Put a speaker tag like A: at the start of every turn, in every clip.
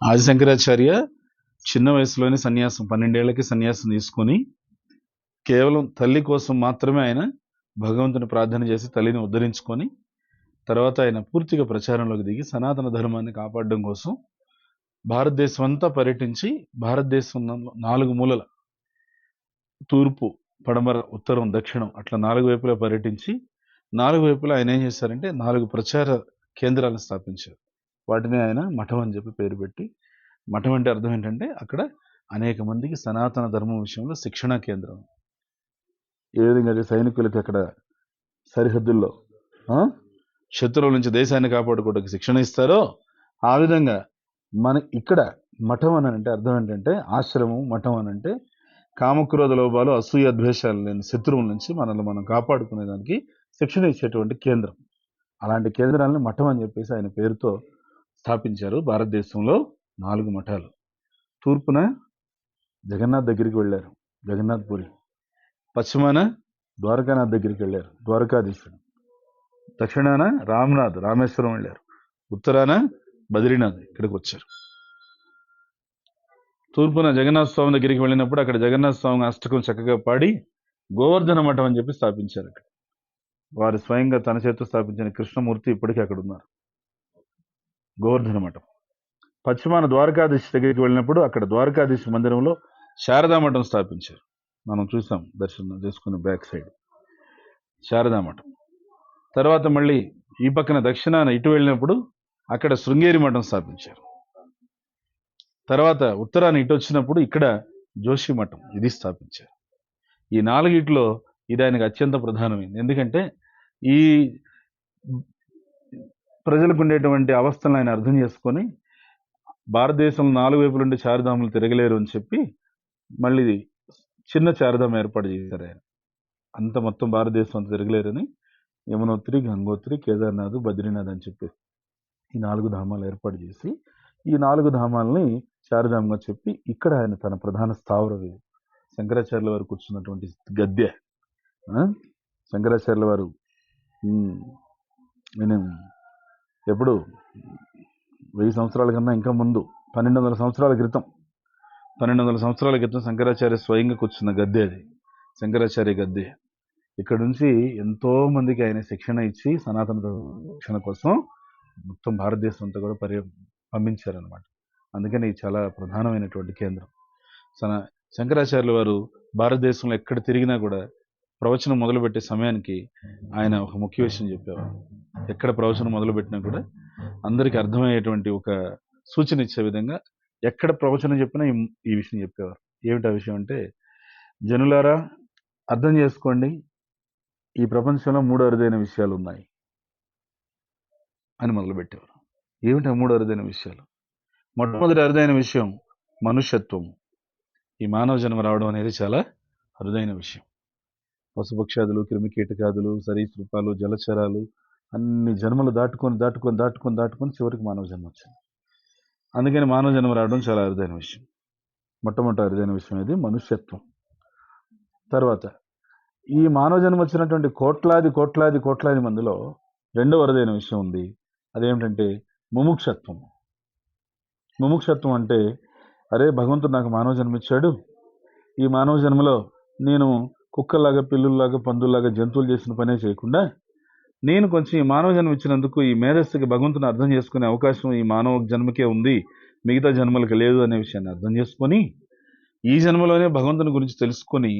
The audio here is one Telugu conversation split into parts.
A: ఆదిశంకరాచార్య చిన్న వయసులోనే సన్యాసం పన్నెండేళ్ళకి సన్యాసం తీసుకొని కేవలం తల్లి కోసం మాత్రమే ఆయన భగవంతుని ప్రార్థన చేసి తల్లిని ఉద్ధరించుకొని తర్వాత ఆయన పూర్తిగా ప్రచారంలోకి దిగి సనాతన ధర్మాన్ని కాపాడడం కోసం భారతదేశం అంతా పర్యటించి భారతదేశం నాలుగు మూలల తూర్పు పడమర ఉత్తరం దక్షిణం అట్లా నాలుగు వైపులా పర్యటించి నాలుగు వైపులా ఆయన ఏం చేశారంటే నాలుగు ప్రచార కేంద్రాలను స్థాపించారు. వాటిని ఆయన మఠం అని చెప్పి పేరు పెట్టి మఠం అంటే అర్థం ఏంటంటే అక్కడ అనేక మందికి సనాతన ధర్మం విషయంలో శిక్షణా కేంద్రం. ఏ విధంగా అయితే సైనికులకి అక్కడ సరిహద్దుల్లో శత్రువుల నుంచి దేశాన్ని కాపాడుకోవడానికి శిక్షణ ఇస్తారో ఆ విధంగా మన ఇక్కడ మఠం అని అంటే అర్థం ఏంటంటే ఆశ్రమం మఠం అని అంటే కామక్రోధ లోపాలు అసూయ ద్వేషాలు లేని శత్రువుల నుంచి మనల్ని మనం కాపాడుకునేదానికి శిక్షణ ఇచ్చేటువంటి కేంద్రం. అలాంటి కేంద్రాలను మఠం అని చెప్పేసి ఆయన పేరుతో స్థాపించారు భారతదేశంలో నాలుగు మఠాలు. తూర్పున జగన్నాథ్ దగ్గరికి వెళ్ళారు జగన్నాథ్ పురి. పశ్చిమాన ద్వారకానాథ్ దగ్గరికి వెళ్ళారు ద్వారకాధీశుడు. దక్షిణాన రామ్నాథ్ రామేశ్వరం వెళ్ళారు. ఉత్తరాన బద్రీనాథ్ ఇక్కడికి వచ్చారు. తూర్పున జగన్నాథ స్వామి దగ్గరికి వెళ్ళినప్పుడు అక్కడ జగన్నాథ స్వామి అష్టకం చక్కగా పాడి గోవర్ధన మఠం అని చెప్పి స్థాపించారు అక్కడ. వారు స్వయంగా తన చేతితో స్థాపించిన కృష్ణమూర్తి ఇప్పటికీ అక్కడ ఉన్నారు. గోవర్ధన మఠం. పశ్చిమాన ద్వారకాధీశ్ దగ్గరికి వెళ్ళినప్పుడు అక్కడ ద్వారకాధీశ్ మందిరంలో శారదా మఠం స్థాపించారు. మనం చూసాం దర్శనం చేసుకున్న బ్యాక్ సైడ్. శారదా మఠం. తర్వాత మళ్ళీ ఈ పక్కన దక్షిణాన ఇటు వెళ్ళినప్పుడు అక్కడ శృంగేరి మఠం స్థాపించారు. తర్వాత ఉత్తరాన ఇటు వచ్చినప్పుడు ఇక్కడ జోషి మఠం ఇది స్థాపించారు. ఈ నాలుగిట్లో ఇది ఆయనకు అత్యంత ప్రధానమైంది. ఎందుకంటే ఈ ప్రజలకు ఉండేటువంటి అవస్థలను ఆయన అర్థం చేసుకొని భారతదేశం నాలుగు వైపుల నుండి చారుధాములు తిరగలేరు అని చెప్పి మళ్ళీ చిన్న చారిధామం ఏర్పాటు చేశారు ఆయన. అంత మొత్తం భారతదేశం అంతా తిరగలేరని యమునోత్రి గంగోత్రి కేదార్నాథ్ బద్రీనాథ్ అని చెప్పి ఈ నాలుగు ధామాలు ఏర్పాటు చేసి ఈ నాలుగు ధామాలని చారిధామంగా చెప్పి ఇక్కడ ఆయన తన ప్రధాన స్థావరం ఇది. శంకరాచార్యుల వారు కూర్చున్నటువంటి గద్దె. శంకరాచార్యుల వారు నేను ఎప్పుడు? వెయ్యి సంవత్సరాల కన్నా ఇంకా ముందు. పన్నెండు వందల సంవత్సరాల క్రితం. పన్నెండు వందల సంవత్సరాల క్రితం శంకరాచార్య స్వయంగా కూర్చున్న గద్దె అది. శంకరాచార్య గద్దె. ఇక్కడ నుంచి ఎంతో మందికి ఆయన శిక్షణ ఇచ్చి సనాతన శిక్షణ కోసం మొత్తం భారతదేశం అంతా కూడా పర్య పంపించారనమాట అందుకని ఇది చాలా ప్రధానమైనటువంటి కేంద్రం. సన శంకరాచార్యుల వారు భారతదేశంలో ఎక్కడ తిరిగినా కూడా ప్రవచనం మొదలుపెట్టే సమయానికి ఆయన ఒక ముఖ్య విషయం చెప్పేవారు ఎక్కడ ప్రవచనం మొదలుపెట్టినా కూడా అందరికీ అర్థమయ్యేటువంటి ఒక సూచన ఇచ్చే విధంగా ఎక్కడ ప్రవచనం చెప్పినా ఈ విషయం చెప్పేవారు. ఏమిటా విషయం అంటే జనులారా అర్థం చేసుకోండి. ఈ ప్రపంచంలో మూడు అరుదైన విషయాలు ఉన్నాయి అని మొదలుపెట్టేవారు. ఏమిటా మూడు అరుదైన విషయాలు? మొట్టమొదటి అరుదైన విషయం మనుష్యత్వం ఈ మానవ జన్మ రావడం అనేది చాలా అరుదైన విషయం. పశుపక్షాదులు క్రిమికీటకాదులు సరీసృపాలు జలచరాలు అన్ని జన్మలు దాటుకొని దాటుకొని దాటుకొని దాటుకొని చివరికి మానవ జన్మ వచ్చింది. అందుకని మానవ జన్మ రావడం చాలా అరుదైన విషయం. మొట్టమొదటి అరుదైన విషయం ఇది మనుష్యత్వం. తర్వాత ఈ మానవ జన్మ వచ్చినటువంటి కోట్లాది కోట్లాది కోట్లాది మందిలో రెండవ అరుదైన విషయం ఉంది. అదేమిటంటే ముముక్షత్వం. ముముక్షత్వం అంటే అరే భగవంతుడు నాకు మానవ జన్మ ఇచ్చాడు. ఈ మానవ జన్మలో నేను కుక్కలాగా పిల్లుల్లాగా పందుల్లాగా జంతువులు చేసిన పనే చేయకుండా నేను కొంచెం ఈ మానవ జన్మ ఇచ్చినందుకు ఈ మేధస్సుకి భగవంతుని అర్థం చేసుకునే అవకాశం ఈ మానవ జన్మకే ఉంది. మిగతా జన్మలకు లేదు అనే విషయాన్ని అర్థం చేసుకొని ఈ జన్మలోనే భగవంతుని గురించి తెలుసుకొని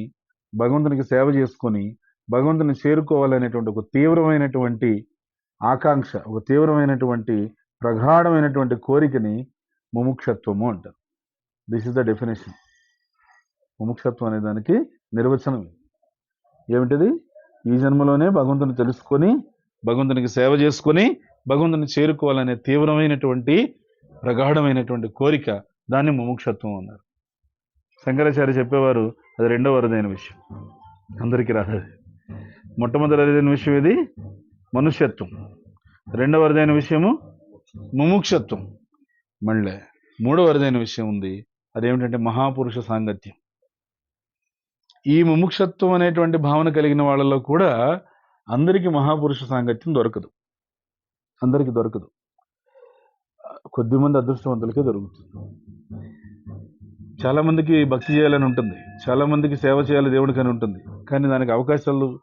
A: భగవంతునికి సేవ చేసుకొని భగవంతుని చేరుకోవాలనేటువంటి ఒక తీవ్రమైనటువంటి ఆకాంక్ష ఒక తీవ్రమైనటువంటి ప్రగాఢమైనటువంటి కోరికని ముముక్షత్వము అంటారు. దిస్ ఇస్ ద డెఫినేషన్ ముముక్షత్వం అనే దానికి నిర్వచనం ఇది. ఏమిటిది? ఈ జన్మలోనే భగవంతుని తెలుసుకొని భగవంతునికి సేవ చేసుకొని భగవంతుని చేరుకోవాలనే తీవ్రమైనటువంటి ప్రగాఢమైనటువంటి కోరిక దాన్ని ముముక్షత్వం అన్నారు. శంకరాచార్య చెప్పేవారు అది రెండవ అరుదైన విషయం. అందరికీ రాదు మొట్టమొదటి అరుదైన విషయం ఇది మనుష్యత్వం. రెండవ అరుదైన విషయము ముముక్షత్వం. మళ్ళీ మూడవ అరుదైన విషయం ఉంది అదేమిటంటే మహాపురుష సాంగత్యం. ఈ ముముక్షత్వం అనేటువంటి భావన కలిగిన వాళ్ళలో కూడా అందరికీ మహాపురుష సాంగత్యం దొరకదు. అందరికీ దొరకదు. కొద్దిమంది అదృష్టవంతులకే దొరుకుతుంది. చాలామందికి భక్తి చేయాలని ఉంటుంది. చాలామందికి సేవ చేయాలి దేవుడికి అని ఉంటుంది. కానీ దానికి అవకాశాలు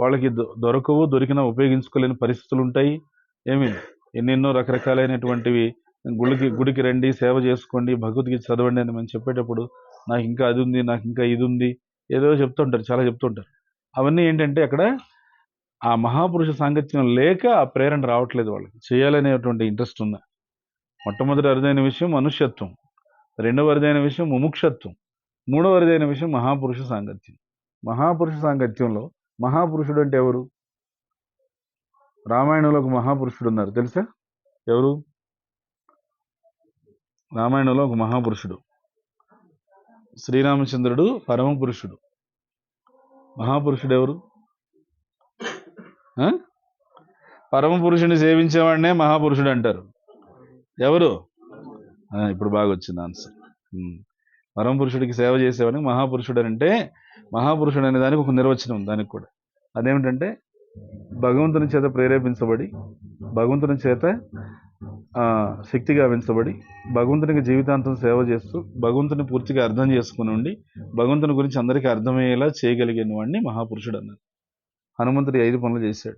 A: వాళ్ళకి దొ- దొరకవు దొరికినా ఉపయోగించుకోలేని పరిస్థితులు ఉంటాయి. ఏమి ఎన్నెన్నో రకరకాలైనటువంటివి గుడికి గుడికి రండి సేవ చేసుకోండి భగవద్గీత చదవండి అని మనం చెప్పేటప్పుడు నాకు ఇంకా అది ఉంది నాకు ఇంకా ఇది ఉంది ఏదో చెప్తుంటారు చాలా చెప్తుంటారు. అవన్నీ ఏంటంటే అక్కడ ఆ మహాపురుష సాంగత్యం లేక ఆ ప్రేరణ రావట్లేదు వాళ్ళకి. చేయాలనేటువంటి ఇంట్రెస్ట్ ఉంది. మొట్టమొదటి అరుదైన విషయం మనుష్యత్వం. రెండవ అరుదైన విషయం ముముక్షత్వం. మూడవ అరుదైన విషయం మహాపురుష సాంగత్యం. మహాపురుష సాంగత్యంలో మహాపురుషుడు అంటే ఎవరు? రామాయణంలో ఒక మహాపురుషుడు ఉన్నారు. తెలుసా? ఎవరు? రామాయణంలో ఒక మహాపురుషుడు. శ్రీరామచంద్రుడు పరమ పురుషుడు. మహాపురుషుడు ఎవరు ఆ? పరమ పురుషుని సేవించేవాడినే మహాపురుషుడు అంటారు ఎవరు ఇప్పుడు బాగా వచ్చింది ఆన్సర్ పరమ పురుషుడికి సేవ చేసేవాడిని మహాపురుషుడు అని అంటే మహాపురుషుడు అనే దానికి ఒక నిర్వచనం ఉంది దానికి కూడా. అదేమిటంటే భగవంతుని చేత ప్రేరేపించబడి భగవంతుని చేత శక్తిగా పెంచబడి భగవంతునికి జీవితాంతం సేవ చేస్తూ భగవంతుని పూర్తిగా అర్థం చేసుకుని ఉండి భగవంతుని గురించి అందరికీ అర్థమయ్యేలా చేయగలిగిన వాడిని మహాపురుషుడు అన్నారు హనుమంతుడు ఐదు పనులు చేశాడు.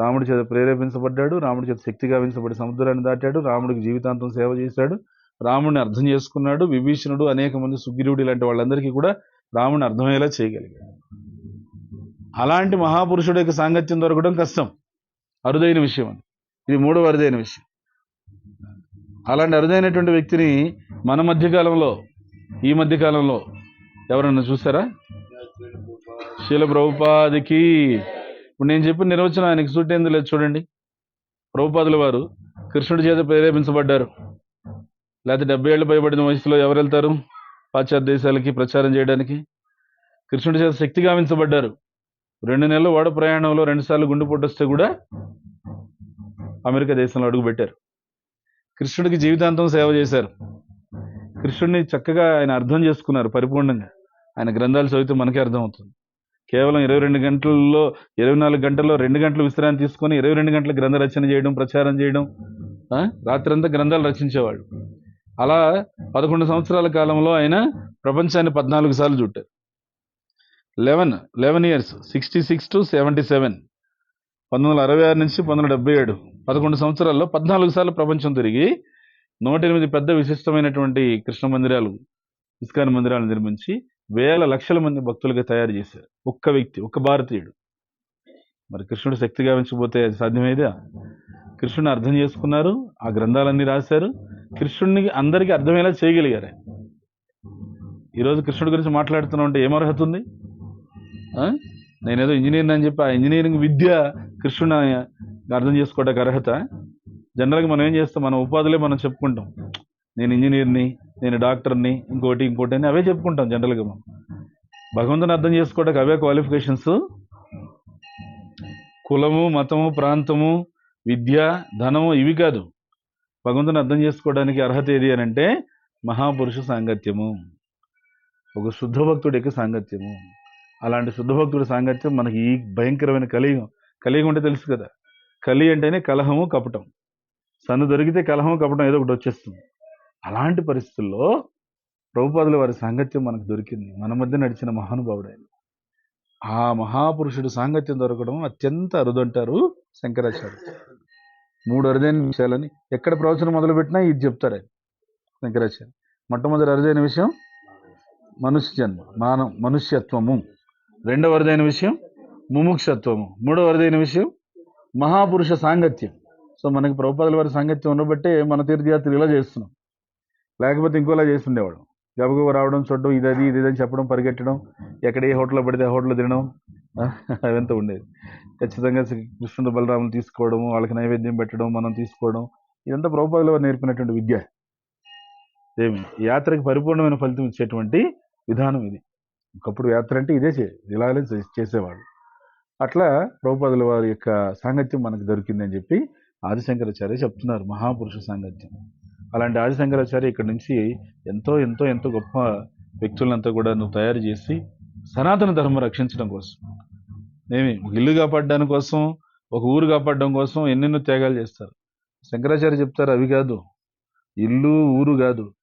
A: రాముడి చేత ప్రేరేపించబడ్డాడు రాముడి చేత శక్తిగా పెంచబడి సముద్రాన్ని దాటాడు రాముడికి జీవితాంతం సేవ చేశాడు రాముడిని అర్థం చేసుకున్నాడు విభీషణుడు అనేక మంది సుగ్రీవుడు ఇలాంటి వాళ్ళందరికీ కూడా రాముడిని అర్థమయ్యేలా చేయగలిగాడు. అలాంటి మహాపురుషుడు యొక్క సాంగత్యం దొరకడం కష్టం. అరుదైన విషయం అది. ఇది మూడవ అరుదైన విషయం. అలాంటి అరుదైనటువంటి వ్యక్తిని మన మధ్యకాలంలో ఈ మధ్యకాలంలో ఎవరన్నా చూసారా శీల ప్రభుపాదికి ఇప్పుడు నేను చెప్పిన నిర్వచనం ఆయనకి సూట్ ఏంది లేదు చూడండి. ప్రభుపాదుల వారు కృష్ణుడి చేత ప్రేరేపించబడ్డారు. లేకపోతే డెబ్బై ఏళ్ళు పైబడిన వయసులో ఎవరు వెళ్తారు? పాశ్చాత్య దేశాలకి ప్రచారం చేయడానికి. కృష్ణుడి చేత శక్తి గావించబడ్డారు. రెండు నెలలు వాడ ప్రయాణంలో రెండుసార్లు గుండె పొట్టొస్తే కూడా అమెరికా దేశంలో అడుగుపెట్టారు. కృష్ణుడికి జీవితాంతం సేవ చేశారు. కృష్ణుడిని చక్కగా ఆయన అర్థం చేసుకున్నారు పరిపూర్ణంగా. ఆయన గ్రంథాలు చదివితే మనకే అర్థమవుతుంది. కేవలం ఇరవై రెండు గంటల్లో ఇరవై నాలుగు గంటల్లో రెండు గంటలు విశ్రాంతి తీసుకొని ఇరవై రెండు గంటల గ్రంథ రచన చేయడం ప్రచారం చేయడం రాత్రంతా గ్రంథాలు రచించేవాడు. అలా పదకొండు సంవత్సరాల కాలంలో ఆయన ప్రపంచాన్ని పద్నాలుగు సార్లు చుట్టారు. Eleven eleven years sixty six to seventy seven. పంతొమ్మిది వందల అరవై ఆరు నుంచి పంతొమ్మిది వందల డెబ్బై ఏడు. పదకొండు సంవత్సరాల్లో పద్నాలుగు సార్లు ప్రపంచం తిరిగి నూట ఎనిమిది పెద్ద విశిష్టమైనటువంటి కృష్ణ మందిరాలు ఇస్కాన్ మందిరాలు నిర్మించి వేల లక్షల మంది భక్తులుగా తయారు చేశారు. ఒక్క వ్యక్తి ఒక్క భారతీయుడు. మరి కృష్ణుడు శక్తి గావించబోతే అది సాధ్యమేదా? కృష్ణుని అర్థం చేసుకున్నారు ఆ గ్రంథాలన్నీ రాశారు. కృష్ణుడిని అందరికీ అర్థమయ్యేలా చేయగలిగారు ఈరోజు కృష్ణుడి గురించి మాట్లాడుతున్నా ఉంటే ఏం అర్హత ఉంది? నేనేదో ఇంజనీర్ అని చెప్పి ఆ ఇంజనీరింగ్ విద్య కృష్ణుని అర్థం చేసుకోవడానికి అర్హత. జనరల్గా మనం ఏం చేస్తాం? మన ఉపాధులే మనం చెప్పుకుంటాం. నేను ఇంజనీర్ని నేను డాక్టర్ని ఇంకోటి ఇంకోటి అని అవే చెప్పుకుంటాం జనరల్గా మనం. భగవంతుని అర్థం చేసుకోవడానికి అవే క్వాలిఫికేషన్స్ కులము మతము ప్రాంతము విద్య ధనము ఇవి కాదు. భగవంతుని అర్థం చేసుకోవడానికి అర్హత ఏది అని అంటే మహాపురుష సాంగత్యము. ఒక శుద్ధ భక్తుడి యొక్క సాంగత్యము. అలాంటి శుద్ధభక్తుడి సాంగత్యం మనకి ఈ భయంకరమైన కలియుగం కలియుగం అంటే తెలుసు కదా. కలి అంటేనే కలహము కపటం. సన్ను దొరికితే కలహము కపటం ఏదో ఒకటి వచ్చేస్తుంది. అలాంటి పరిస్థితుల్లో ప్రభుపాదుల వారి సాంగత్యం మనకు దొరికింది. మన మధ్య నడిచిన మహానుభావుడైన. ఆ మహాపురుషుడు సాంగత్యం దొరకడం అత్యంత అరుదంటారు శంకరాచార్య మూడు అరుదైన విషయాలని ఎక్కడ ప్రవచనం మొదలుపెట్టినా ఇది చెప్తారు ఆయన శంకరాచార్య మొట్టమొదటి అరుదైన విషయం మనుష్య జన్మ మానవ మనుష్యత్వము. రెండవ అరుదైన విషయం ముముక్షత్వము. మూడవ అరుదైన విషయం మహాపురుష సాంగత్యం. సో మనకి ప్రభుపాదుల వారి సాంగత్యం ఉండబట్టే మన తీర్థయాత్రలు ఇలా చేస్తున్నాం. లేకపోతే ఇంకోలా చేస్తుండేవాడు. గబగబ రావడం చూడడం ఇది అది ఇది అని చెప్పడం పరిగెట్టడం ఎక్కడ ఏ హోటల్లో పడితే ఆ హోటల్లో తినడం అవంతా ఉండేది. ఖచ్చితంగా శ్రీ కృష్ణుడు బలరాములు తీసుకోవడం వాళ్ళకి నైవేద్యం పెట్టడం మనం తీసుకోవడం ఇదంతా ప్రభుపాదుల వారు నేర్పినటువంటి విద్య. ఏమి? యాత్రకి పరిపూర్ణమైన ఫలితం ఇచ్చేటువంటి విధానం ఇది. ఒకప్పుడు యాత్ర అంటే ఇదే చే ఇలాగే చే- చేసేవాళ్ళు. అట్లా ప్రభుపదుల వారి యొక్క సాంగత్యం మనకు దొరికిందని చెప్పి ఆదిశంకరాచార్య చెప్తున్నారు మహాపురుష సాంగత్యం. అలాంటి ఆదిశంకరాచార్య ఇక్కడ నుంచి ఎంతో ఎంతో ఎంతో గొప్ప వ్యక్తులంతా కూడా నువ్వు తయారు చేసి సనాతన ధర్మం రక్షించడం కోసం ఏమి ఇల్లు కాపాడడం కోసం ఒక ఊరు కాపాడడం కోసం ఎన్నెన్నో త్యాగాలు చేస్తారు. శంకరాచార్య చెప్తారు అవి కాదు ఇల్లు ఊరు కాదు.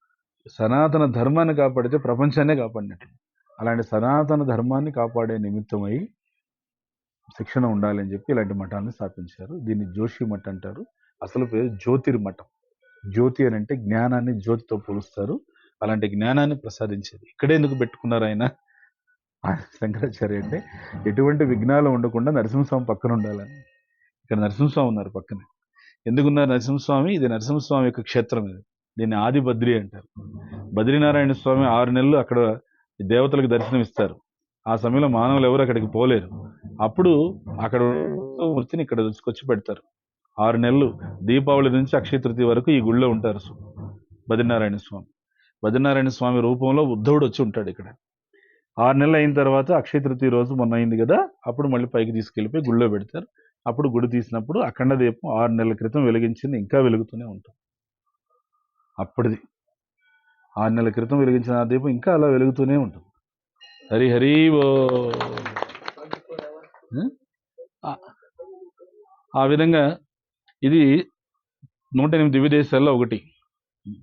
A: సనాతన ధర్మాన్ని కాపాడితే ప్రపంచాన్నే కాపాడినట్టు. అలాంటి సనాతన ధర్మాన్ని కాపాడే నిమిత్తమై శిక్షణ ఉండాలని చెప్పి ఇలాంటి మఠాన్ని స్థాపించారు. దీన్ని జోషి మఠ్ అంటారు. అసలు పేరు జ్యోతిర్మఠం జ్యోతి అని అంటే జ్ఞానాన్ని జ్యోతితో పోలుస్తారు. అలాంటి జ్ఞానాన్ని ప్రసాదించేది. ఇక్కడే ఎందుకు పెట్టుకున్నారు ఆయన? శంకరాచార్య అంటే ఎటువంటి విఘ్నాలు ఉండకుండా నరసింహస్వామి పక్కన ఉండాలని. ఇక్కడ నరసింహస్వామి ఉన్నారు పక్కనే. ఎందుకున్నారు నరసింహస్వామి? ఇది నరసింహస్వామి యొక్క క్షేత్రం ఇది. దీన్ని ఆది బద్రి అంటారు. బద్రీనారాయణ స్వామి ఆరు నెలలు అక్కడ దేవతలకు దర్శనం ఇస్తారు ఆ సమయంలో మానవులు ఎవరు అక్కడికి పోలేరు. అప్పుడు అక్కడ వృత్తిని మూర్తిని ఇక్కడ తీసుకొచ్చి పెడతారు ఆరు నెలలు దీపావళి నుంచి అక్షయ తృతీయ వరకు ఈ గుళ్ళో ఉంటారు బద్రీనారాయణ స్వామి. బద్రీనారాయణ స్వామి రూపంలో ఉద్ధవుడు వచ్చి ఉంటాడు ఇక్కడ. ఆరు నెలలు అయిన తర్వాత అక్షయ తృతీయ రోజు మొన్న అయింది కదా అప్పుడు మళ్ళీ పైకి తీసుకెళ్ళిపోయి గుళ్ళో పెడతారు. అప్పుడు గుడి తీసినప్పుడు అఖండ దీపం ఆరు నెలల క్రితం వెలిగించింది ఇంకా వెలుగుతూనే ఉంటుంది. అప్పటిది. ఆరు నెలల క్రితం వెలిగించిన ఆ దీపం ఇంకా అలా వెలుగుతూనే ఉంటుంది. హరి హరి ఓ. ఆ- విధంగా ఇది నూట ఎనిమిది దివ్య దేశాల్లో ఒకటి.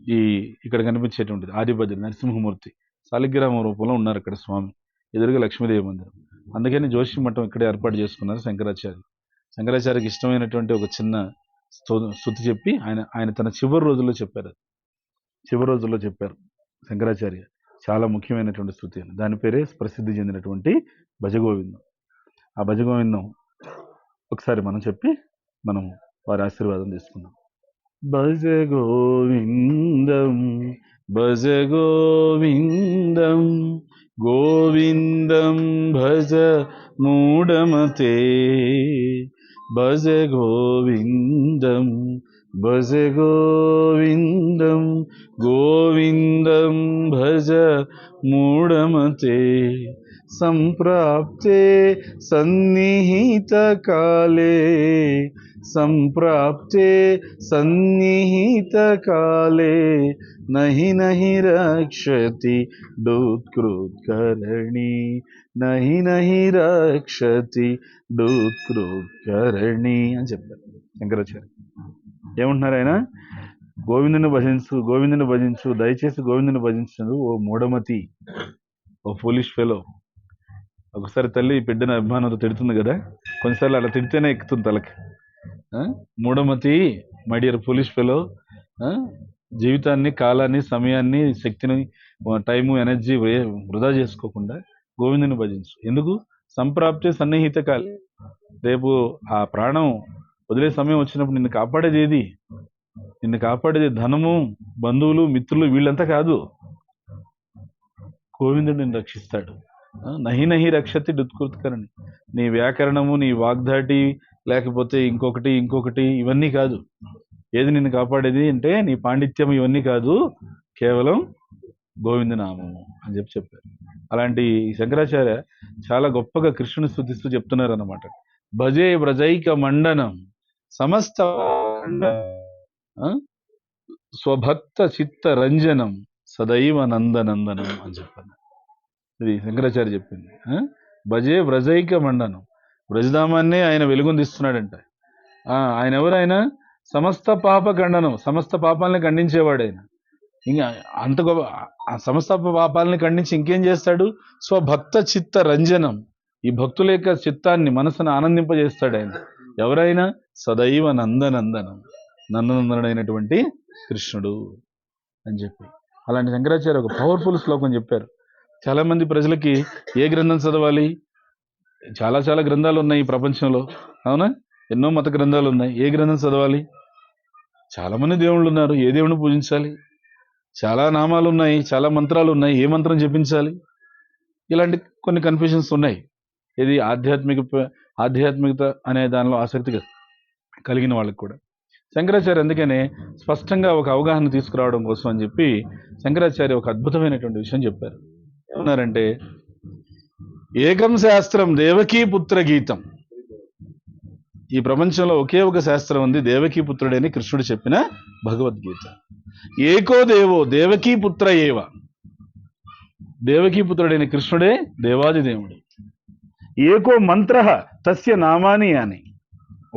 A: ఈ ఇక్కడ కనిపించేటువంటిది. ఆదిబద్రి నరసింహమూర్తి. శాలిగ్రామ రూపంలో ఉన్నారు ఇక్కడ స్వామి. ఎదురుగా లక్ష్మీదేవి మందిరం. అందుకని జోషి మఠం ఇక్కడే ఏర్పాటు చేసుకున్నారు శంకరాచార్య శంకరాచార్యకి ఇష్టమైనటువంటి ఒక చిన్న స్తుతి చెప్పి ఆయన ఆయన తన చివరి రోజుల్లో చెప్పారు. చివరి రోజుల్లో చెప్పారు శంకరాచార్య. చాలా ముఖ్యమైనటువంటి స్థుతి అని. దాని పేరే ప్రసిద్ధి చెందినటువంటి భజగోవిందం. ఆ భజగోవిందం ఒకసారి మనం చెప్పి మనం వారి ఆశీర్వాదం తీసుకుందాం. భజ గోవిందం భజ గోవిందం గోవిందం భజ మూఢమతే. భజ గోవిందం భజ గోవిందం గోవిందం భజ మూఢమతే సంప్రాప్తే సన్నిహితకాలే సంప్రాప్తే సన్నిహితకాలే నహి నహి రక్షతి డోత్కృత్కరణి నహి నహి రక్షతి డోత్కృత్కరణి అని చెప్పారు శంకరాచార్య. ఏమంటున్నారు ఆయన? గోవిందుని భజించు గోవిందుని భజించు దయచేసి గోవిందుని భజించు ఓ మూఢమతి ఓ పోలీష్ ఫెలో ఒకసారి తల్లి బిడ్డను అభిమానంతో తిడుతుంది కదా? కొన్నిసార్లు అలా తిడితేనే ఎక్కుతుంది తలకి. మూఢమతి మై డియర్ పోలీస్ ఫెలో జీవితాన్ని కాలాన్ని సమయాన్ని శక్తిని టైము ఎనర్జీ వృధా చేసుకోకుండా గోవిందుని భజించు. ఎందుకు? సంప్రాప్తే సన్నిహిత కాలి. రేపు ఆ ప్రాణం వదిలే సమయం వచ్చినప్పుడు నిన్ను కాపాడేది ఏది? నిన్ను కాపాడేది ధనము బంధువులు మిత్రులు వీళ్ళంతా కాదు. గోవిందుడు నిన్ను రక్షిస్తాడు. నహి నహి రక్షతి డుత్కృత్కరణి నీ వ్యాకరణము నీ వాగ్దాటి లేకపోతే ఇంకొకటి ఇంకొకటి ఇవన్నీ కాదు. ఏది నిన్ను కాపాడేది అంటే నీ పాండిత్యం ఇవన్నీ కాదు. కేవలం గోవింద నామము అని చెప్పి చెప్పారు. అలాంటి ఈ శంకరాచార్య చాలా గొప్పగా కృష్ణుని స్థుతిస్తూ చెప్తున్నారు అన్నమాట భజే వ్రజైక మండనం సమస్త స్వభక్త చిత్త రంజనం సదైవ నందనందనం అని చెప్పాను. ఇది శంకరాచార్య చెప్పింది. ఆ? భజే వ్రజైక మండనం. వ్రజధామాన్నే ఆయన వెలుగొందిస్తున్నాడంట. ఆ, ఆయన ఎవరైనా? సమస్త పాప ఖండనం. సమస్త పాపాలని ఖండించేవాడు ఆయన. ఇంకా అంత గొప్ప ఆ సమస్త పాపాలని ఖండించి ఇంకేం చేస్తాడు? స్వభక్త చిత్త రంజనం. ఈ భక్తుల యొక్క చిత్తాన్ని మనసును ఆనందింపజేస్తాడు ఆయన. ఎవరైనా? సదైవ నందనందనం. నందనందనుడైనటువంటి కృష్ణుడు అని చెప్పి. అలాంటి శంకరాచార్య ఒక పవర్ఫుల్ శ్లోకం చెప్పారు. చాలామంది ప్రజలకి ఏ గ్రంథం చదవాలి? చాలా చాలా గ్రంథాలు ఉన్నాయి ఈ ప్రపంచంలో. అవునా? ఎన్నో మత గ్రంథాలు ఉన్నాయి. ఏ గ్రంథం చదవాలి? చాలామంది దేవుళ్ళు ఉన్నారు. ఏ దేవుడిని పూజించాలి? చాలా నామాలు ఉన్నాయి. చాలా మంత్రాలు ఉన్నాయి. ఏ మంత్రం జపించాలి? ఇలాంటి కొన్ని కన్ఫ్యూషన్స్ ఉన్నాయి. ఇది ఆధ్యాత్మిక ఆధ్యాత్మికత అనే దానిలో ఆసక్తి కలిగిన వాళ్ళకి కూడా. శంకరాచార్య అందుకనే స్పష్టంగా ఒక అవగాహన తీసుకురావడం కోసం అని చెప్పి శంకరాచార్య ఒక అద్భుతమైనటువంటి విషయం చెప్పారు. ఏమన్నారంటే ఏకం శాస్త్రం దేవకీ పుత్ర గీతం. ఈ ప్రపంచంలో ఒకే ఒక శాస్త్రం ఉంది దేవకీపుత్రుడని కృష్ణుడు చెప్పిన భగవద్గీత. ఏకో దేవో దేవకీ పుత్ర ఏవ. దేవకీపుత్రుడైన కృష్ణుడే దేవాది దేవుడు. ఏకో మంత్ర తస్య నామాని అని.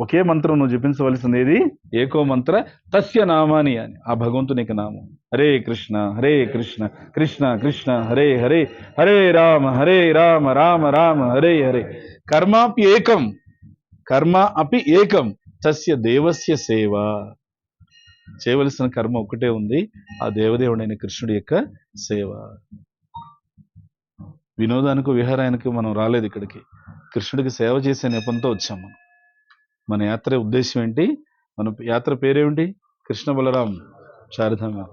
A: ఒకే మంత్రం నువ్వు జపించవలసింది ఏది ఏకో మంత్ర తస్య నామాని అని. ఆ భగవంతునికి నామం. హరే కృష్ణ హరే కృష్ణ కృష్ణ కృష్ణ హరే హరే హరే రామ హరే రామ రామ రామ హరే హరే. కర్మాపి ఏకం. కర్మ అపి ఏకం. తస్య దేవస్య సేవ. చేయవలసిన కర్మ ఒకటే ఉంది. ఆ దేవదేవుడైన కృష్ణుడి యొక్క సేవ. వినోదానికి విహారానికి మనం రాలేదు ఇక్కడికి. కృష్ణుడికి సేవ చేసే నెపంతో వచ్చాం మనం. మన యాత్ర ఉద్దేశం ఏంటి? మన యాత్ర పేరేమిటి? కృష్ణ బలరాం చారిధామ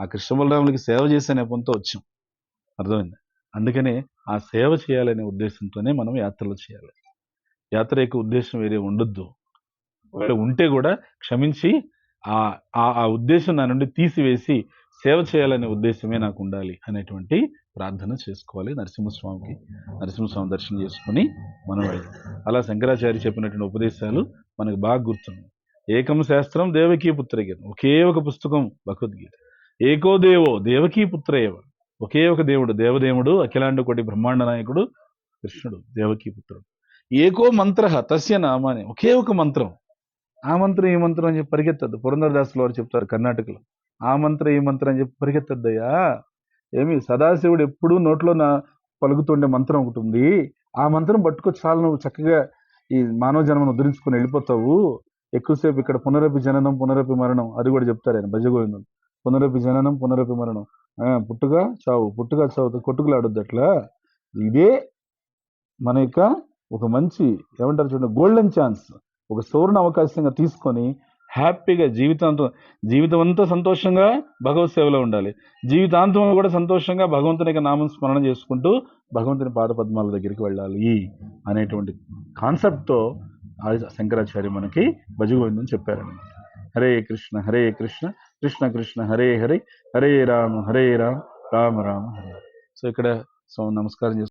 A: ఆ కృష్ణ బలరాములకి సేవ చేసే నెపంతో వచ్చాం. అర్థమైంది? అందుకనే ఆ సేవ చేయాలనే ఉద్దేశంతోనే మనం యాత్రలు చేయాలి. యాత్ర యొక్క ఉద్దేశం వేరే ఉండొద్దు. ఒకవేళ ఉంటే కూడా క్షమించి ఆ ఆ ఆ ఉద్దేశం నా నుండి తీసివేసి సేవ చేయాలనే ఉద్దేశమే నాకు ఉండాలి అనేటువంటి ప్రార్థన చేసుకోవాలి నరసింహస్వామికి. నరసింహస్వామి దర్శనం చేసుకుని మనం అలా శంకరాచార్య చెప్పినటువంటి ఉపదేశాలు మనకు బాగా గుర్తున్నాయి. ఏకం శాస్త్రం దేవకీ పుత్రగీత ఒకే ఒక పుస్తకం భగవద్గీత. ఏకో దేవో దేవకీ పుత్రయేవ ఒకే ఒక దేవుడు దేవదేవుడు అఖిలాండ కోటి బ్రహ్మాండ నాయకుడు కృష్ణుడు దేవకీ పుత్రుడు. ఏకో మంత్ర తస్య నామాని. ఒకే ఒక మంత్రం. ఆ మంత్రం ఈ మంత్రం అని చెప్పి పరిగెత్తద్దు. పురంధరదాసులు వారు చెప్తారు కర్ణాటకలో. ఆ మంత్రం ఈ మంత్రం అని చెప్పి పరిగెత్తద్దయ్యా. ఏమి సదాశివుడు ఎప్పుడూ నోట్లో నా పలుకుతుండే మంత్రం ఒకటి ఉంది. ఆ మంత్రం పట్టుకొచ్చి చాలు నువ్వు చక్కగా ఈ మానవ జన్మను ఉద్ధరించుకొని వెళ్ళిపోతావు. ఎక్కువసేపు ఇక్కడ పునరపి జననం పునరపి మరణం అది కూడా చెప్తారు ఆయన భజగోవిందం. పునరపి జననం పునరపి మరణం. పుట్టుక చావు పుట్టుక చావు కొట్టుకులాడొద్దు అట్లా. ఇదే మన యొక్క ఒక మంచి ఏమంటారు చూడండి గోల్డెన్ ఛాన్స్ ఒక సువర్ణ అవకాశంగా తీసుకొని హ్యాపీగా జీవితాంతం జీవితం అంతా సంతోషంగా భగవత్ సేవలో ఉండాలి. జీవితాంతం కూడా సంతోషంగా భగవంతుని యొక్క నామం స్మరణ చేసుకుంటూ భగవంతుని పాదపద్మాల దగ్గరికి వెళ్ళాలి అనేటువంటి కాన్సెప్ట్తో శంకరాచార్య మనకి భజగోవిందని చెప్పారనమాట హరే కృష్ణ హరే కృష్ణ కృష్ణ కృష్ణ హరే హరే హరే రామ హరే రామ రామ రామ హరే సో ఇక్కడ సో నమస్కారం